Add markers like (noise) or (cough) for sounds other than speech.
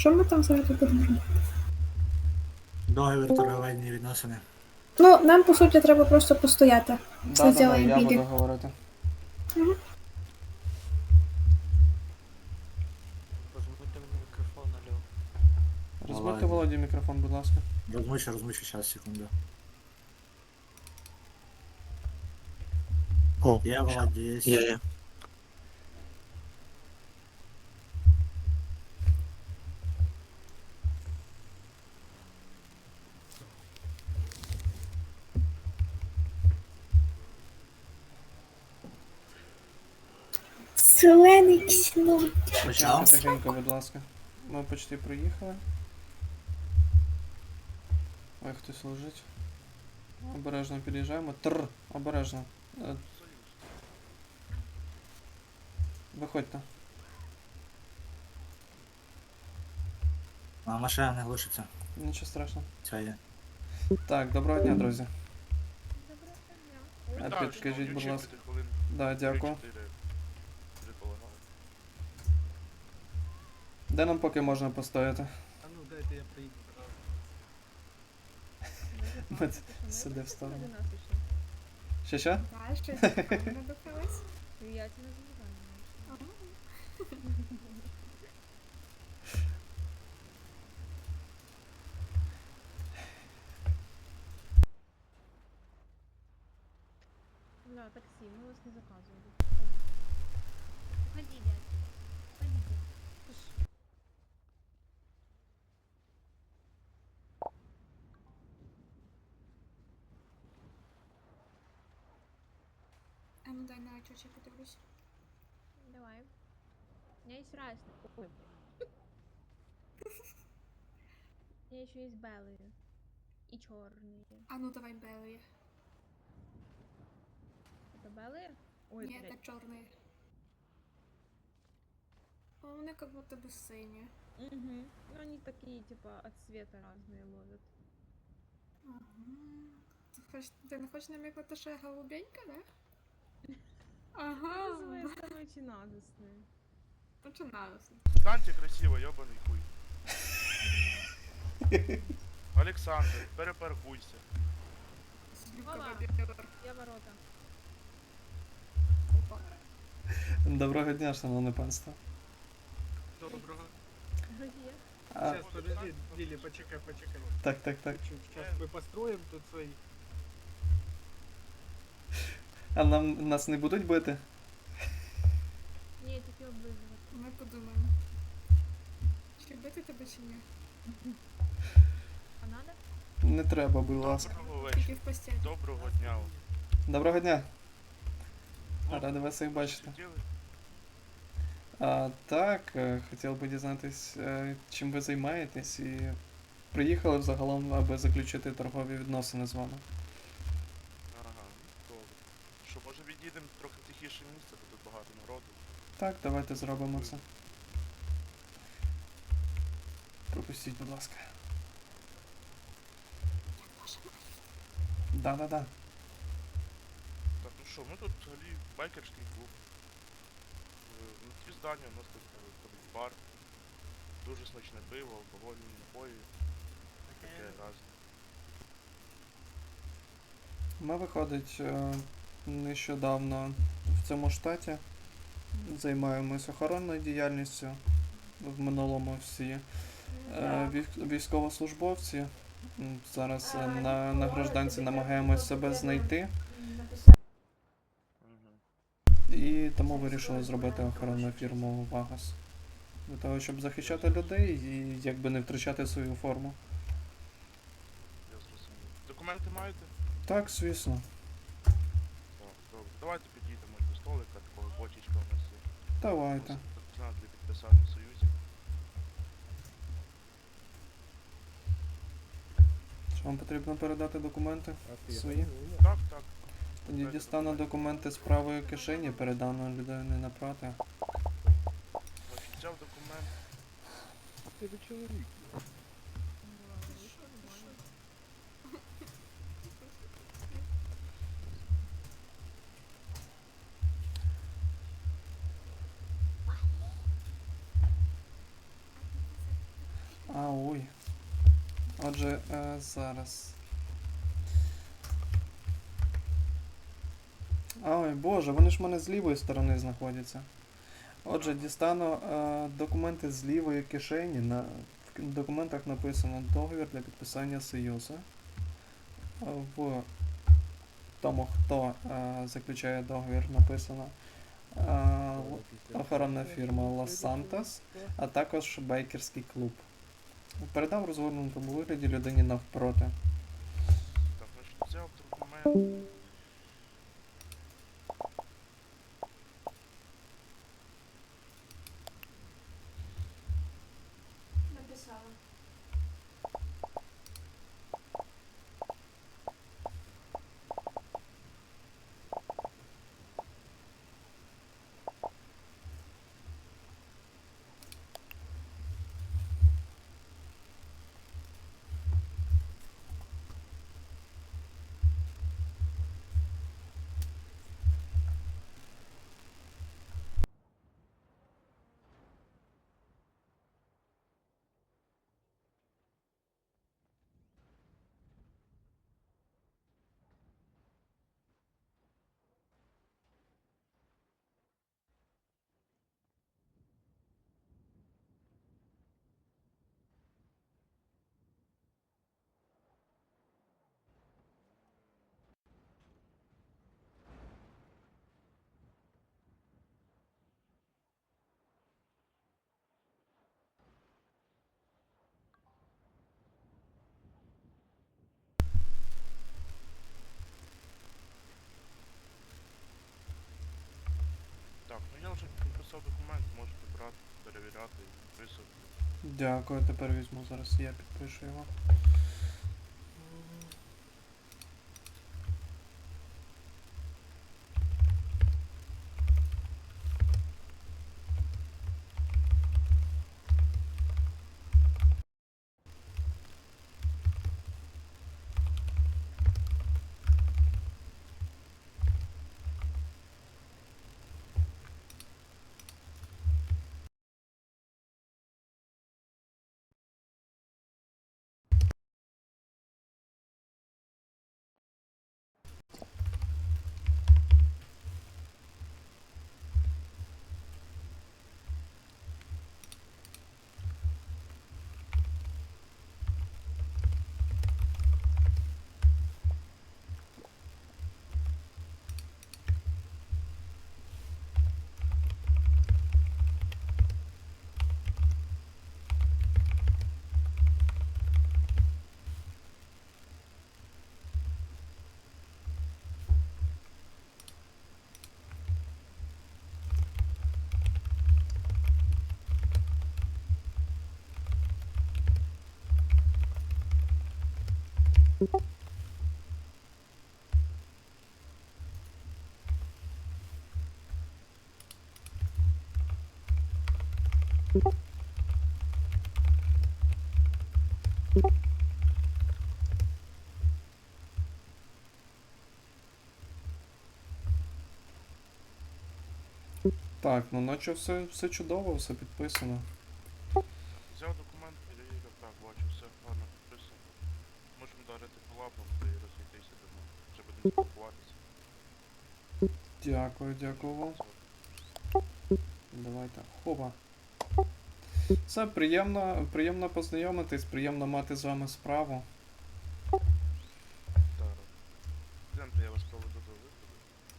Що ми там взагалі будемо робити? Договір торговельні відносини. Ну, нам по суті треба просто постояти. Все да, да, зробимо я буду говорити. Розмити мені мікрофон, алло. Розбити Ладно. Володі мікрофон, будь ласка. Розмичу, розмичу, зараз, секунду. О, Є, Володя, є. є. Зелений ксінон. Тихенько, будь ласка. Ми почти приїхали. Ой, хтось лежить. Обережно під'їжджаємо. Тр, обережно. Е, Виходьте. А машина не глушиться. Нічого страшного. Ця є. Так, доброго дня, друзі. А Вітаю, підкажіть, шановні, будь ласка. Да, дякую. Де нам поки можна постояти? А ну дайте я приїду. Ми ц- сиди в сторону. Ще що? Дальше, не допилась. Я тебя забываю. Да, такси, мы вас не заказывали. дай на очі подивлюсь. Давай. У меня есть разные. Ой, блин. (laughs) У меня еще есть белые. И черные. А ну давай белые. Это белые? Ой, Ні, блядь. це чорні. А вони как будто бы сині. Угу. Ну они такие, типа, от цвета разные ловят. Ага. Ти, хоч, ти не хочеш намікнути, що я голубенька, да? Ага. Называй самые чинадостные. Починалося. Станьте красиво, йобаний хуй. Олександр, перепаркуйся. Вова. Я ворота. Доброго дня, шановне панство. Доброго. Где? А, Сейчас, подожди, Дили, почекай, почекай. так, так, так. Сейчас мы построим тут свои. а нам нас не будуть бити? Не, тільки облизувати. Ми подумаємо. Чи бити тебе чи ні? А надо? Не треба, будь ласка. Доброго Тільки в постелі. Доброго дня. Доброго дня. Ну, Радий вас всіх бачити. А, так, е, хотів би дізнатись, е, чим ви займаєтесь і приїхали взагалом, аби заключити торгові відносини з вами. Ага, добре. Що, може відійдемо трохи в тихіше місце, бо тут багато народу. Так, давайте зробимо це. Пропустіть, будь ласка. Да-да-да. Так, ну що, ми тут взагалі байкерський клуб. Е, Внутрі здання у нас тут е, ходить бар. Дуже смачне пиво, алкогольні напої. Таке разне. Ми виходить е, нещодавно в цьому штаті. Займаємось охоронною діяльністю. В минулому всі е, військовослужбовці. Зараз е, на, на гражданці намагаємось себе знайти. І тому вирішили зробити охоронну фірму Вагас. Для того, щоб захищати людей і якби не втрачати свою форму. Я зрозумів. Документи маєте? Так, звісно. Так. Давайте підійдемо до столика, такого бочечка у нас є. Давайте. Це для підписання союзів. Чи вам потрібно передати документи свої? Так, так. Тоді дістану документи з правої кишені, передану людині напроти. Ось взяв документ. Ты человек. Отже, е, зараз. Ой, боже, вони ж в мене з лівої сторони знаходяться. Отже, дістану е, документи з лівої кишені. На, в документах написано договір для підписання союзу. В тому, хто е, заключає договір, написано охоронна фірма Santos, а також байкерський клуб. Передав розгорнутому вигляді людині навпроти. Так, значить, взяв документ. Написала. Ну я вже підписав документ, можете брати, перевіряти підписувати. Дякую, тепер візьму зараз я підпишу його. Так, ну наче все, все чудово, все підписано. Дякую, дякую вам. Давайте. Хопа. Все, приємно, приємно познайомитись, приємно мати з вами справу.